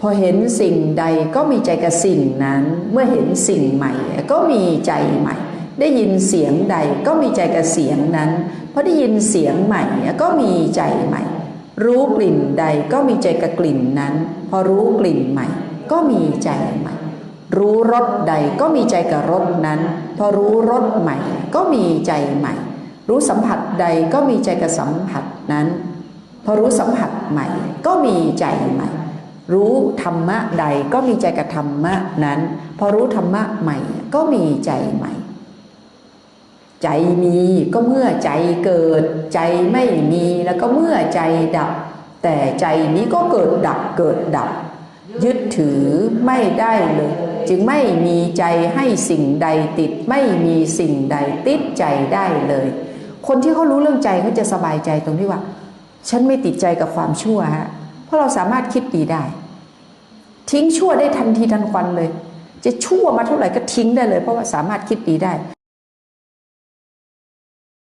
พอเห็นสิ่งใดก็มีใจกับสิ่งนั้น เมื่อเห็นสิ่งใหม่ ก็มีใจใหม่ ได้ยินเสียงใดก็มีใจกับเสียงนั้นพอได้ยินเสียงใหม่ก็มีใจใหม่ รู้กลิ่นใดก็มีใจกับกลิ่นนั้น พอรู้กลิ่นใหม่ ก็มีใจใหม่ รู้รสใดก็มีใจกับรสนั้น พอรู้รสใหม่ ก็มีใจใหม่ รู้สัมผัสใดก็มีใจกับสัมผัสนั้น พอรู้สัมผัสใหม่ ก็มีใจใหม่ รู้ธรรมะใดก็มีใจกับธรรมะนั้น พอรู้ธรรมะใหม่ก็มีใจใหม่ ใจมีก็เมื่อใจเกิด ใจไม่มีแล้วก็เมื่อใจดับ แต่ใจนี้ก็เกิดดับเกิดดับ ยึดถือไม่ได้เลย จึงไม่มีใจให้สิ่งใดติด ไม่มีสิ่งใดติดใจได้เลย คนที่เขารู้เรื่องใจเขาจะสบายใจตรงที่ว่า ฉันไม่ติดใจกับความชั่วฮะเพราะเราสามารถคิดดีได้ ทิ้งชั่วได้ทันทีทันควันเลย จะชั่วมาเท่าไหร่ก็ทิ้งได้เลย เพราะว่าสามารถคิดดีได้